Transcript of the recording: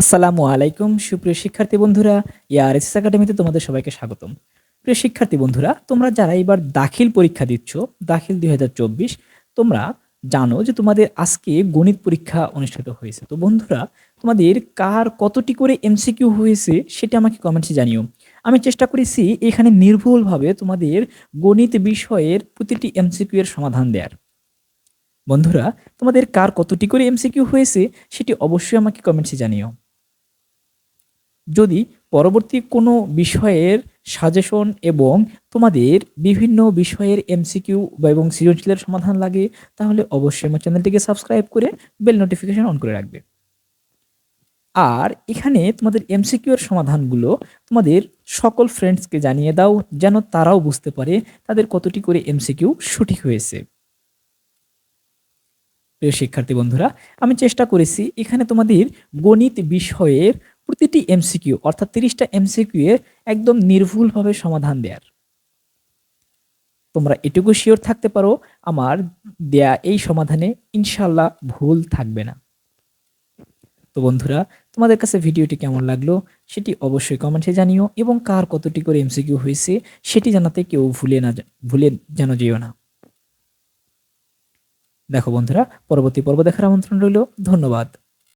আসসালামু আলাইকুম, সুপ্রিয় শিক্ষার্থী বন্ধুরা। ইয়ারএসএস একাডেমিতে তোমাদের সবাইকে স্বাগতম। প্রিয় শিক্ষার্থী বন্ধুরা, তোমরা যারা এবার দাখিল পরীক্ষা দিচ্ছ, দাখিল দুই হাজার চব্বিশ, তোমরা জানো যে তোমাদের আজকে গণিত পরীক্ষা অনুষ্ঠিত হয়েছে। তো বন্ধুরা, তোমাদের কার কতটি করে এমসিকিউ হয়েছে সেটা আমাকে কমেন্টসে জানিও। আমি চেষ্টা করেছি এখানে নির্ভুলভাবে তোমাদের গণিত বিষয়ের প্রতিটি এমসিকিউ এর সমাধান দেওয়ার বন্ধুরা, তোমাদের কার কতটি করে এমসিকিউ হয়েছে সেটি অবশ্যই আমাকে কমেন্টসে জানিও। যদি পরবর্তী কোনো বিষয়ের সাজেশন এবং তোমাদের বিভিন্ন বিষয়ের এমসিকিউ বা এবং সৃজনশীলের সমাধান লাগে, তাহলে অবশ্যই আমার চ্যানেলটিকে সাবস্ক্রাইব করে বেল নোটিফিকেশন অন করে রাখবে। আর এখানে তোমাদের এমসিকিউ এর সমাধানগুলো তোমাদের সকল ফ্রেন্ডসকে জানিয়ে দাও, যেন তারাও বুঝতে পারে তাদের কতটি করে এমসিকিউ সঠিক হয়েছে। প্রিয় শিক্ষার্থী বন্ধুরা, আমি চেষ্টা করেছি এখানে তোমাদের গণিত বিষয়ের প্রতিটি এমসিকিউ অর্থাৎ তিরিশটা এমসিকিউ এর একদম নির্ভুলভাবে সমাধান দেওয়ার তোমরা এটুকু শিওর থাকতে পারো, আমার দেয়া এই সমাধানে ইনশাল্লাহ ভুল থাকবে না। তো বন্ধুরা, তোমাদের কাছে ভিডিওটি কেমন লাগল সেটি অবশ্যই কমেন্টে জানিও এবং কার কতটি করে এমসিকিউ হয়েছে সেটি জানাতে কেউ ভুলে না, ভুলে যেন যেও না। দেখো বন্ধুরা, পরবর্তী পর্ব দেখার আমন্ত্রণ রইল, ধন্যবাদ।